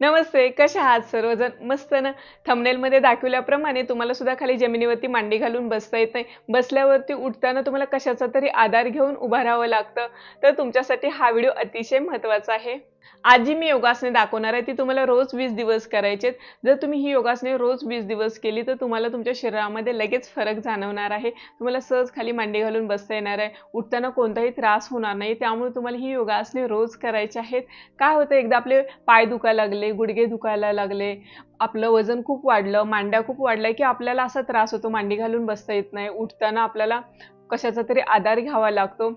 नमस्ते कशा आहात सर्वजण? मस्त ना? थंबनेलमध्ये दाखवल्याप्रमाणे तुम्हाला सुद्धा खाली जमिनीवरती मांडी घालून बसता येत नाही. बसल्यावरती उठताना तुम्हाला कशाचा तरी आधार घेऊन उभं राहावं लागतं. तर तुमच्यासाठी हा व्हिडिओ अतिशय महत्त्वाचा आहे. आज जी मी योगासने दाखवणार आहे ती तुम्हाला रोज वीस दिवस करायचे जर तुम्ही ही योगासने रोज वीस दिवस केली तर तुम्हाला तुमच्या शरीरामध्ये लगेच फरक जाणवणार आहे. तुम्हाला सहज खाली मांडी घालून बसता येणार आहे. उठताना कोणताही त्रास होणार नाही. त्यामुळे तुम्हाला ही योगासने रोज करायची आहेत. काय होतं एकदा आपले पाय दुखायला लागले गुडघे दुखायला लागले आपलं वजन खूप वाढलं मांड्या खूप वाढल्या की आपल्याला असा त्रास होतो मांडी घालून बसता येत नाही. उठताना आपल्याला कशाचा तरी आधार घ्यावा लागतो.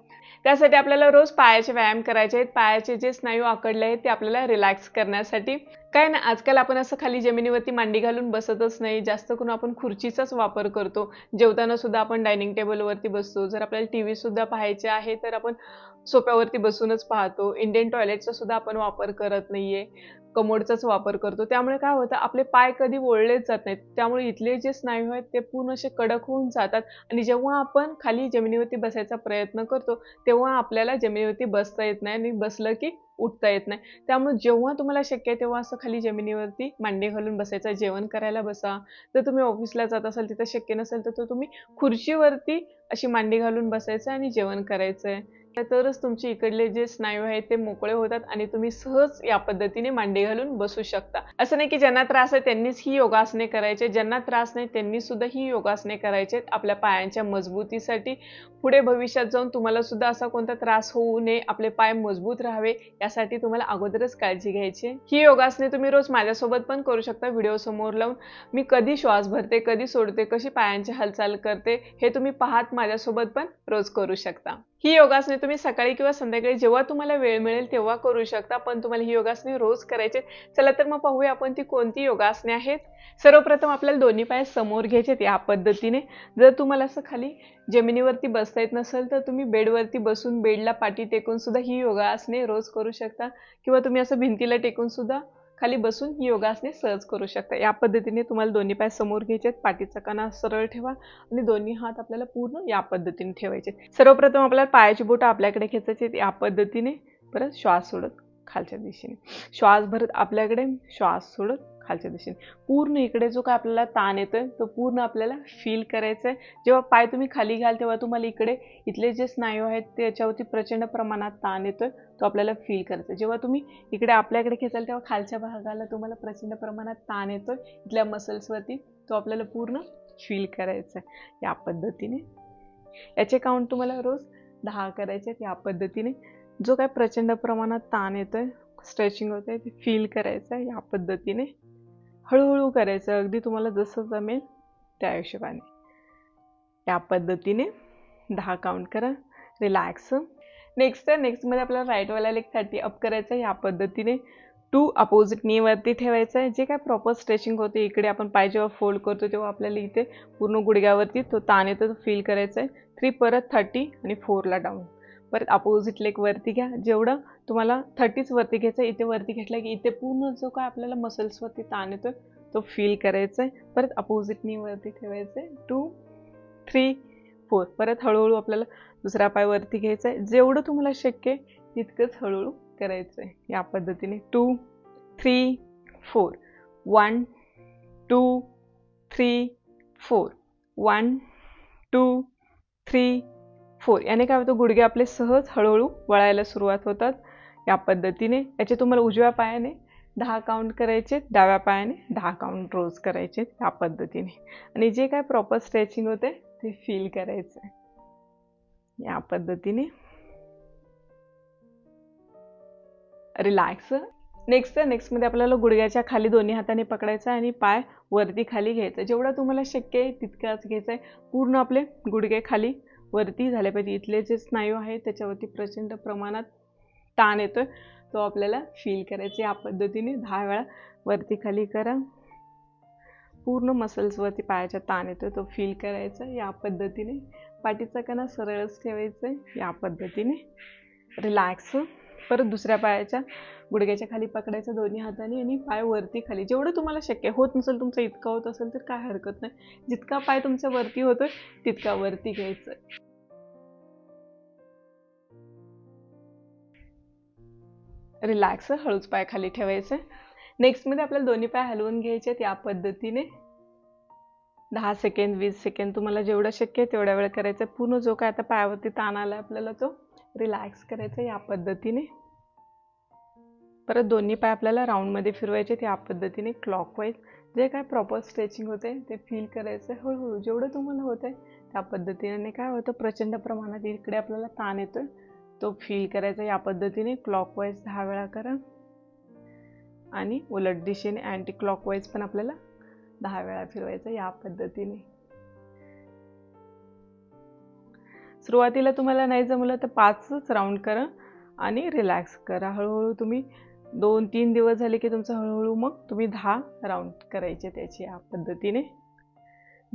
त्यासाठी आपल्याला रोज पायाचे व्यायाम करायचे आहेत. पायाचे जे स्नायू आकडले आहेत ते आपल्याला रिलॅक्स करण्यासाठी काय ना आजकाल आपण असं खाली जमिनीवरती मांडी घालून बसतच नाही. जास्त करून आपण खुर्चीचाच वापर करतो. जेवताना सुद्धा आपण डायनिंग टेबलवरती बसतो. जर आपल्याला टी व्ही सुद्धा पाहायचे आहे तर आपण सोप्यावरती बसूनच पाहतो. इंडियन टॉयलेटचा सुद्धा आपण वापर करत नाहीये. कमोडचाच वापर करतो. त्यामुळे काय होतं आपले पाय कधी ओळलेच जात नाहीत. त्यामुळे इथले जे स्नायू आहेत ते पूर्ण असे कडक होऊन जातात. आणि जेव्हा आपण खाली जमिनीवरती बसायचा प्रयत्न करतो तेव्हा आपल्याला जमिनीवरती बसता येत नाही. आणि बसलं की उठता येत नाही. त्यामुळे जेव्हा तुम्हाला शक्य आहे तेव्हा असं खाली जमिनीवरती मांडी घालून बसायचं जेवण करायला बसा. जर तुम्ही ऑफिसला जात असाल तिथं शक्य नसेल तर तुम्ही खुर्चीवरती अशी मांडी घालून बसायचं आणि जेवण करायचं आहे. तरच तुमचे इकडले जे स्नायू आहेत ते मोकळे होतात आणि तुम्ही सहज या पद्धतीने मांडी घालून बसू शकता. असं नाही की ज्यांना त्रास आहे त्यांनीच ही योगासने करायचे ज्यांना त्रास नाही त्यांनी सुद्धा ही योगासने करायचे आपल्या पायांच्या मजबूतीसाठी. पुढे भविष्यात जाऊन तुम्हाला सुद्धा असा कोणता त्रास होऊ नये आपले पाय मजबूत राहावे यासाठी तुम्हाला अगोदरच काळजी घ्यायची ही योगासने तुम्ही रोज माझ्यासोबत पण करू शकता व्हिडिओ समोर लावून. मी कधी श्वास भरते कधी सोडते कशी पायांची हालचाल करते हे तुम्ही पाहत माझ्यासोबत पण रोज करू शकता. ही योगासने तुम्ही सकाळी किंवा संध्याकाळी जेव्हा तुम्हाला वेळ मिळेल तेव्हा करू शकता पण तुम्हाला ही योगासने रोज करायचे चला तर मग पाहूया आपण ती कोणती योगासने आहेत. सर्वप्रथम आपल्याला दोन्ही पाय समोर घ्यायचे या पद्धतीने. जर तुम्हाला असं खाली जमिनीवरती बसता येत नसेल तर तुम्ही बेडवरती बसून बेडला पाठी टेकून सुद्धा ही योगासने रोज करू शकता. किंवा तुम्ही असं भिंतीला टेकून सुद्धा खाली बसून ही योगासने सहज करू शकता. या पद्धतीने तुम्हाला दोन्ही पाय समोर घ्यायचे आहेत. पाठीचा कणा सरळ ठेवा आणि दोन्ही हात आपल्याला पूर्ण या पद्धतीने ठेवायचे सर्वप्रथम आपल्याला पायाची बोट आपल्याकडे खेचायचे या पद्धतीने परत श्वास सोडत खालच्या दिशेने. श्वास भरत आपल्याकडे श्वास सोडत खालच्या दिशेने. पूर्ण इकडे जो काय आपल्याला ताण येतोय तो पूर्ण आपल्याला फील करायचा आहे जेव्हा पाय तुम्ही खाली घ्याल तेव्हा तुम्हाला इकडे इथले जे स्नायू आहेत त्याच्यावरती प्रचंड प्रमाणात ताण येतोय तो आपल्याला फील करायचा जेव्हा तुम्ही इकडे आपल्याकडे खेचाल तेव्हा खालच्या भागाला तुम्हाला प्रचंड प्रमाणात ताण येतोय. इथल्या मसल्सवरती तो आपल्याला पूर्ण फील करायचा आहे या पद्धतीने. याचे काउंट तुम्हाला रोज दहा करायचे आहेत या पद्धतीने. जो काय प्रचंड प्रमाणात ताण येतोय स्ट्रेचिंग होत आहे ते फील करायचं आहे या पद्धतीने. हळूहळू करायचं. अगदी तुम्हाला जसं जमेल त्या हिशोबाने. या पद्धतीने दहा काउंट करा. रिलॅक्स नेक्स्ट आहे नेक्स्टमध्ये आपल्याला राईटवाला लेग थर्टी अप करायचं आहे या पद्धतीने टू अपोजिट नीवरती ठेवायचं आहे जे काय प्रॉपर स्ट्रेचिंग होते इकडे आपण पाय जेव्हा फोल्ड करतो तेव्हा आपल्याला इथे पूर्ण गुडघ्यावरती तो ताण येतो तो फील करायचा आहे थ्री परत थर्टी आणि फोरला डाऊन परत अपोजिट लेग वरती घ्या. जेवढं तुम्हाला थर्टीच वरती घ्यायचं इथे वरती घेतलं की इथे पूर्ण जो काय आपल्याला मसल्सवरती ताण येतो तो फील करायचा आहे परत अपोजिटनी वरती ठेवायचं आहे टू थ्री फोर परत हळूहळू आपल्याला दुसरा पाय वरती घ्यायचा आहे जेवढं तुम्हाला शक्य आहे तितकंच हळूहळू करायचं आहे या पद्धतीने. Two three four one two three four one two three four याने काय होतं गुडघे आपले सहज हळूहळू वळायला सुरुवात होतात. या पद्धतीने याचे तुम्हाला उजव्या पायाने दहा काउंट करायचे डाव्या पायाने दहा काउंट रोज करायचे या पद्धतीने. आणि जे काय प्रॉपर स्ट्रेचिंग होते ते फील करायचं. या पद्धतीने. रिलॅक्स नेक्स्ट नेक्स्टमध्ये आपल्याला गुडघ्याच्या खाली दोन्ही हाताने पकडायचं आणि पाय वरती खाली घ्यायचं. जेवढं तुम्हाला शक्य आहे तितकंच घ्यायचं आहे पूर्ण आपले गुडघे खाली वरती झाले पाहिजे. इथले जे स्नायू आहेत त्याच्यावरती प्रचंड प्रमाणात ताण येतोय. तो आपल्याला फील करायचा. या पद्धतीने दहा वेळा वरती खाली करा. पूर्ण मसल्सवरती पायाचा ताण येतोय. तो फील करायचा. या पद्धतीने पाठीचा कणा सरळच ठेवायचं आहे या पद्धतीने रिलॅक्स परत दुसऱ्या पायाच्या गुडघ्याच्या खाली पकडायचं दोन्ही हाताने आणि पाय वरती खाली. जेवढं तुम्हाला शक्य होत नसेल तुमचं इतका होत असेल तर काय हरकत नाही. जितका पाय तुमच्या वरती होतोय तितका वरती घ्यायचं. रिलॅक्स हळूच पाय खाली ठेवायचे. नेक्स्टमध्ये आपल्याला दोन्ही पाय हलवून घ्यायचे आहेत या पद्धतीने. दहा सेकंद वीस सेकंद तुम्हाला जेवढं शक्य आहे तेवढ्या वेळ करायचं. आहे. पूर्ण जो काय आता पायावरती ताण आला आपल्याला तो रिलॅक्स करायचा या पद्धतीने. परत दोन्ही पाय आपल्याला राऊंडमध्ये फिरवायचे त्या या पद्धतीने क्लॉकवाईज जे काय प्रॉपर स्ट्रेचिंग होते ते फील करायचं हळूहळू. जेवढं तुम्हाला होत आहे त्या पद्धतीने काय होतं प्रचंड प्रमाणात इकडे आपल्याला ताण येतोय. तो फील करायचा या पद्धतीने क्लॉकवाईज दहा वेळा करा. आणि उलट दिशेने अँटी क्लॉकवाईज पण आपल्याला दहा वेळा फिरवायचं या पद्धतीने. सुरुवातीला तुम्हाला नाही जमलं तर पाचच राऊंड करा आणि रिलॅक्स करा. हळूहळू तुम्ही दोन तीन दिवस झाले की तुमचं हळूहळू मग तुम्ही दहा राऊंड करायचे त्याची या पद्धतीने.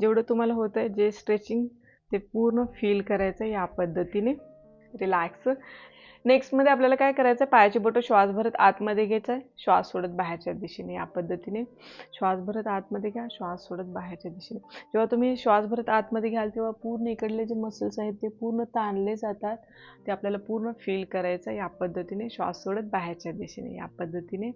जेवढं तुम्हाला होतं आहे जे स्ट्रेचिंग ते पूर्ण फील करायचं या पद्धतीने. रिलॅक्स नेक्स्टमध्ये आपल्याला काय करायचं आहे पायाची बोटं श्वास भरत आतमध्ये घ्यायचं आहे श्वास सोडत बाहेरच्या दिशेने या पद्धतीने. श्वास भरत आतमध्ये घ्या श्वास सोडत बाहेरच्या दिशेने. जेव्हा तुम्ही श्वास भरत आतमध्ये घ्याल तेव्हा पूर्ण इकडले जे मसल्स आहेत ते पूर्ण ताणले जातात. ते आपल्याला पूर्ण फील करायचं या पद्धतीने. श्वास सोडत बाहेरच्या दिशेने या पद्धतीने.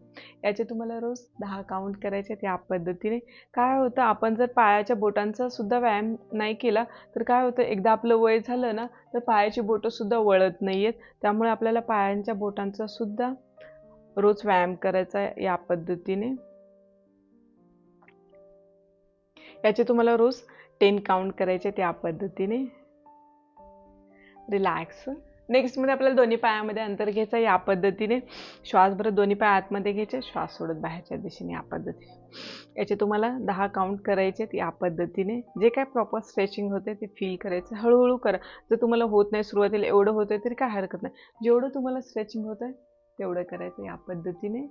याचे तुम्हाला रोज दहा काउंट करायचे आहेत या पद्धतीने. काय होतं? आपण जर पायाच्या बोटांचा सुद्धा व्यायाम नाही केला तर काय होतं? एकदा आपलं वय झालं ना तर पायाची बोटंसुद्धा वळत नाही आहेत त्यामुळे आपल्याला पायांच्या बोटांचा सुद्धा रोज व्यायाम करायचा आहे या पद्धतीने. याचे तुम्हाला रोज टेन काउंट करायचे त्या पद्धतीने. रिलॅक्स नेक्स्टमध्ये आपल्याला दोन्ही पायामध्ये अंतर घ्यायचं या पद्धतीने श्वास भरत दोन्ही पाय आतमध्ये घ्यायचे श्वास सोडत बाहेरच्या दिशेने या पद्धतीने. याचे तुम्हाला दहा काउंट करायचे या पद्धतीने जे काय प्रॉपर स्ट्रेचिंग होते ते फील करायचं. हळूहळू करा. जर तुम्हाला होत नाही सुरुवातीला एवढं होतं तरी काय हरकत नाही. जेवढं तुम्हाला स्ट्रेचिंग होतं आहे तेवढं करायचं या पद्धतीने.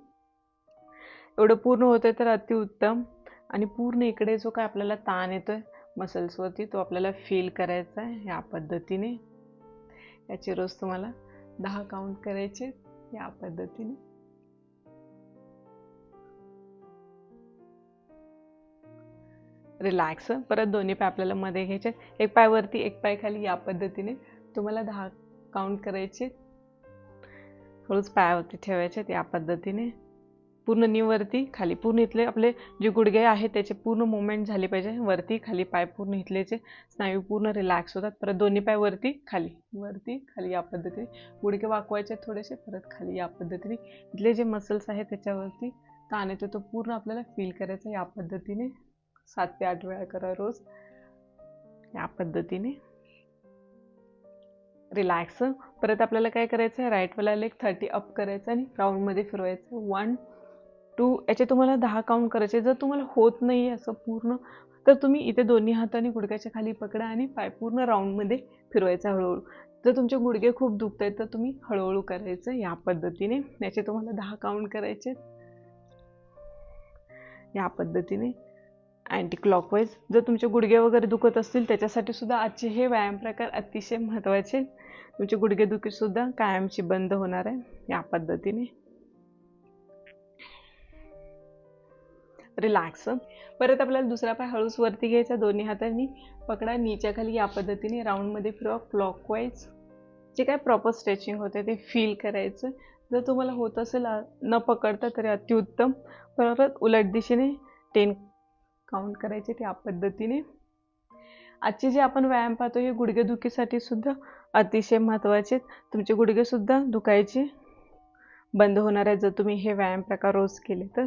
एवढं पूर्ण होतं तर अतिउत्तम. आणि पूर्ण इकडे जो काय आपल्याला ताण येतो आहे मसल्सवरती तो आपल्याला फील करायचा आहे या पद्धतीने. त्याचे रोज तुम्हाला दहा काउंट करायचे या पद्धतीने. रिलॅक्स परत दोन्ही पाय आपल्याला मध्ये घ्यायचे. एक पाय वरती एक पाय खाली या पद्धतीने तुम्हाला दहा काउंट करायचे. हळूच पायावरती ठेवायचे या पद्धतीने. पूर्ण नीवरती खाली पूर्ण इथले आपले जे गुडघे आहेत त्याचे पूर्ण मुवमेंट झाले पाहिजे. वरती खाली पाय पूर्ण इथलेचे स्नायू पूर्ण रिलॅक्स होतात. परत दोन्ही पाय वरती खाली वरती खाली या पद्धतीने. गुडघे वाकवायचे थोडेसे परत खाली या पद्धतीने. इथले जे मसल्स आहेत त्याच्यावरती ताण येतो तो पूर्ण आपल्याला फील करायचा या पद्धतीने. सात ते आठ वेळा करा रोज. या पद्धतीने. रिलॅक्स परत आपल्याला काय करायचं आहे राईटवाला लेग थर्टी अप करायचं आणि राऊंडमध्ये फिरवायचं. वन टू याचे तुम्हाला दहा काउंट करायचे. जर तुम्हाला होत नाही आहे असं पूर्ण तर तुम्ही इथे दोन्ही हाताने गुडघ्याच्या खाली पकडा आणि पाय पूर्ण राऊंडमध्ये फिरवायचा हळूहळू. जर तुमचे गुडघे खूप दुखत आहेत तर तुम्ही हळूहळू करायचं या पद्धतीने. याचे तुम्हाला दहा काउंट करायचे या पद्धतीने अँटी क्लॉकवाईज जर तुमचे गुडघे वगैरे दुखत असतील त्याच्यासाठी सुद्धा आजचे हे व्यायाम प्रकार अतिशय महत्त्वाचे तुमचे गुडघे दुखीसुद्धा कायमची बंद होणार आहे या पद्धतीने. रिलॅक्स परत आपल्याला दुसरा पाय हळूच वरती घ्यायचा दोन्ही हातांनी पकडा नीच्या खाली या पद्धतीने राऊंडमध्ये फिरवा क्लॉकवाईज जे काय प्रॉपर स्ट्रेचिंग होते ते फील करायचं. जर तुम्हाला होत असेल न पकडता तरी अतिउत्तम परत उलट दिशेने टेन काउंट करायचे त्या पद्धतीने. आजचे जे आपण व्यायाम पाहतो हे गुडघेदुखीसाठी सुद्धा अतिशय महत्त्वाचे तुमचे गुडघेसुद्धा दुखायचे बंद होणार आहे जर तुम्ही हे व्यायाम प्रकार रोज केले तर.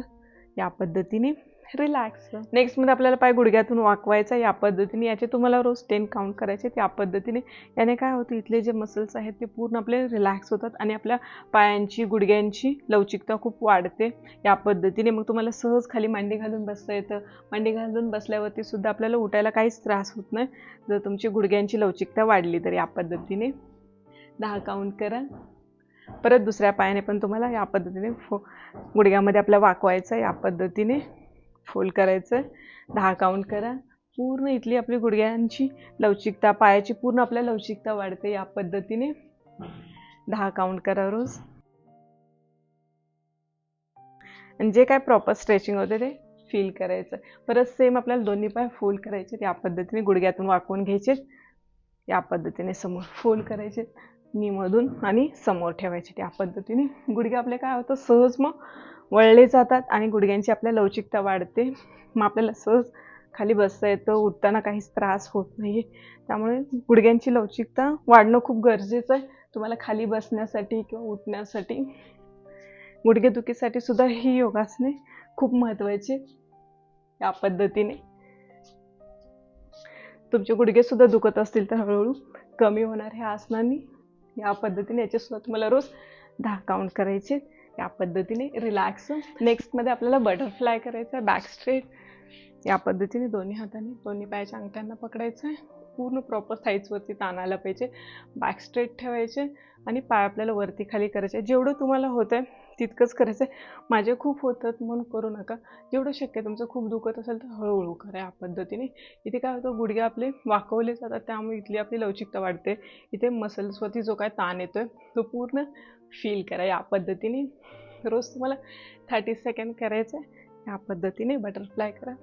या पद्धतीने रिलॅक्स नेक्स्टमध्ये आपल्याला पाय गुडघ्यातून वाकवायचा या पद्धतीने. याचे तुम्हाला रोज टेन काउंट करायचे त्या पद्धतीने. याने काय होतं इथले जे मसल्स आहेत ते पूर्ण आपले रिलॅक्स होतात आणि आपल्या पायांची गुडघ्यांची लवचिकता खूप वाढते. या पद्धतीने मग तुम्हाला सहज खाली मांडी घालून बसता येतं. मांडी घालून बसल्यावरती सुद्धा आपल्याला उठायला काहीच त्रास होत नाही. जर तुमची गुडघ्यांची लवचिकता वाढली तर या पद्धतीने. दहा काउंट करा. परत दुसऱ्या पायाने पण तुम्हाला या पद्धतीने फो गुडघ्यामध्ये आपल्या वाकवायचं या पद्धतीने फोल्ड करायचं. दहा काउंट करा. पूर्ण इथली आपली गुडघ्यांची लवचिकता पायाची पूर्ण आपल्या लवचिकता वाढते या पद्धतीने. दहा काउंट करा रोज. आणि जे काय प्रॉपर स्ट्रेचिंग होते ते फील करायचं. परत सेम आपल्याला दोन्ही पाय फोल्ड करायचे या पद्धतीने गुडघ्यातून वाकवून घ्यायचे या पद्धतीने समोर फोल्ड करायचे निमधून आणि समोर ठेवायचे त्या पद्धतीने. गुडघे आपले काय होतं सहज मग वळले जातात आणि गुडघ्यांची आपल्या लवचिकता वाढते. मग आपल्याला सहज खाली बसता येतं उठताना काहीच त्रास होत नाही त्यामुळे गुडघ्यांची लवचिकता वाढणं खूप गरजेचं आहे. तुम्हाला खाली बसण्यासाठी किंवा उठण्यासाठी गुडघेदुखीसाठी सुद्धा ही योगासने खूप महत्त्वाची या पद्धतीने. तुमचे गुडघे सुद्धा दुखत असतील तर हळूहळू कमी होणार ह्या आसनांनी. या पद्धतीने याच्यासोबत मला तुम्हाला रोज दहा काउंट करायचे. या पद्धतीने रिलॅक्स नेक्स्टमध्ये आपल्याला बटरफ्लाय करायचं आहे बॅक स्ट्रेट या पद्धतीने दोन्ही हाताने दोन्ही पायाच्या अंगठ्यांना पकडायचं आहे पूर्ण प्रॉपर साईजवरती ताण आला पाहिजे. बॅक स्ट्रेट ठेवायचे आणि पाय आपल्याला वरती खाली करायचे. जेवढं तुम्हाला होतं आहे तितकंच करायचं आहे माझे खूप होतात म्हणून करू नका. जेवढं शक्य आहे तुमचं खूप दुखत असेल तर हळूहळू करा या पद्धतीने. इथे काय होतं गुडघे आपले वाकवले जातात त्यामुळे इथली आपली लवचिकता वाढते. इथे मसल्सवरती जो काय ताण येतो आहे तो पूर्ण फील करा या पद्धतीने. रोज तुम्हाला थर्टी सेकंड करायचं आहे या पद्धतीने बटरफ्लाय करा.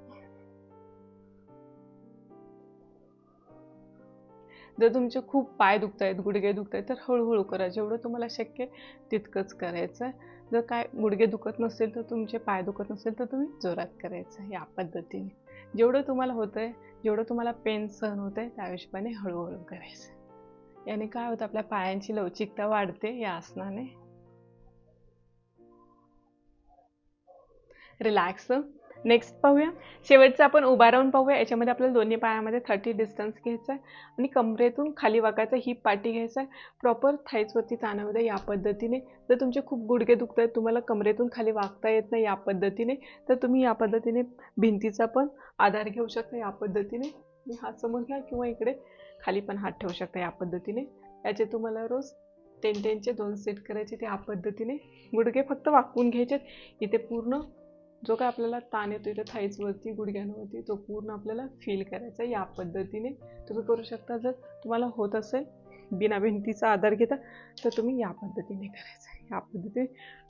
जर तुमचे खूप पाय दुखत आहेत गुडघे दुखत आहेत तर हळूहळू करा. जेवढं तुम्हाला शक्य आहे तितकंच करायचं आहे. जर काय गुडघे दुखत नसेल तर तुमचे पाय दुखत नसेल तर तुम्ही जोरात करायचं या पद्धतीने. जेवढं तुम्हाला होतं आहे जेवढं तुम्हाला पेन सहन होत आहे त्या हिशोबाने हळूहळू करायचं याने काय होतं आपल्या पायांची लवचिकता वाढते या आसनाने. रिलॅक्स नेक्स्ट पाहूया. शेवटचं आपण उभा राहून पाहूया. याच्यामध्ये आपल्याला दोन्ही पायामध्ये थर्टी डिस्टन्स घ्यायचा आहे आणि कमरेतून खाली वाकायचा ही पाठी घ्यायचा आहे. प्रॉपर थाईजवरती ताणामध्ये या पद्धतीने. जर तुमचे खूप गुडघे दुखत आहेत तुम्हाला कमरेतून खाली वागता येत नाही या पद्धतीने तर तुम्ही या पद्धतीने भिंतीचा पण आधार घेऊ शकता या पद्धतीने. मी हात समोर घ्या किंवा इकडे खाली पण हात ठेवू शकता या पद्धतीने. याचे तुम्हाला रोज टेन टेनचे दोन सेट करायचे ते या पद्धतीने. गुडघे फक्त वाकवून घ्यायचे इथे पूर्ण जो काय आपल्याला ताण येतो इथे थाईजवरती गुडघ्यांवरती तो पूर्ण आपल्याला फील करायचा या पद्धतीने. तुम्ही करू शकता. जर तुम्हाला होत असेल बिना भिंतीचा आधार घेता तर तुम्ही या पद्धतीने करायचं. या पद्धतीने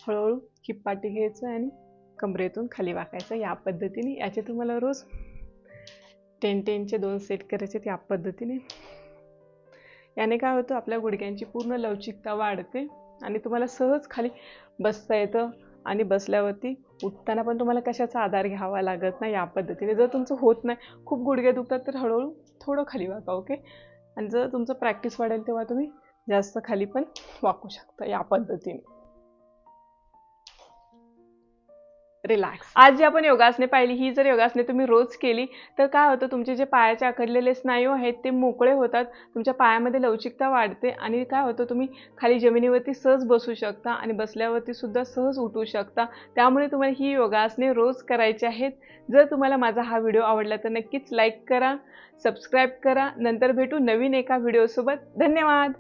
हळूहळू किप्पाटी घ्यायचं आणि कमरेतून खाली वाकायचं. या पद्धतीने याचे तुम्हाला रोज टेन टेनचे दोन सेट करायचे या पद्धतीने. याने काय होतं? आपल्या गुडघ्यांची पूर्ण लवचिकता वाढते आणि तुम्हाला सहज खाली बसता येतं आणि बसल्यावरती उठताना पण तुम्हाला कशाचा आधार घ्यावा लागत नाही या पद्धतीने. जर तुमचं होत नाही खूप गुडघे दुखतात तर हळूहळू थोडं खाली वाका ओके आणि जर तुमचं प्रॅक्टिस वाढेल तेव्हा तुम्ही जास्त खाली पण वाकू शकता या पद्धतीने. रिलॅक्स आज जी आपण योगासने पाहिली ही जर योगासने तुम्ही रोज केली तर काय होतं? तुमचे जे पायाचे आखडलेले स्नायू आहेत ते मोकळे होतात तुमच्या पायामध्ये लवचिकता वाढते आणि काय होतं? तुम्ही खाली जमिनीवरती सहज बसू शकता आणि बसल्यावरती सुद्धा सहज उठू शकता. त्यामुळे तुम्हाला ही योगासने रोज करायची आहेत. जर तुम्हाला माझा हा व्हिडिओ आवडला तर नक्कीच लाईक करा सबस्क्राईब करा. नंतर भेटू नवीन एका व्हिडिओसोबत. धन्यवाद!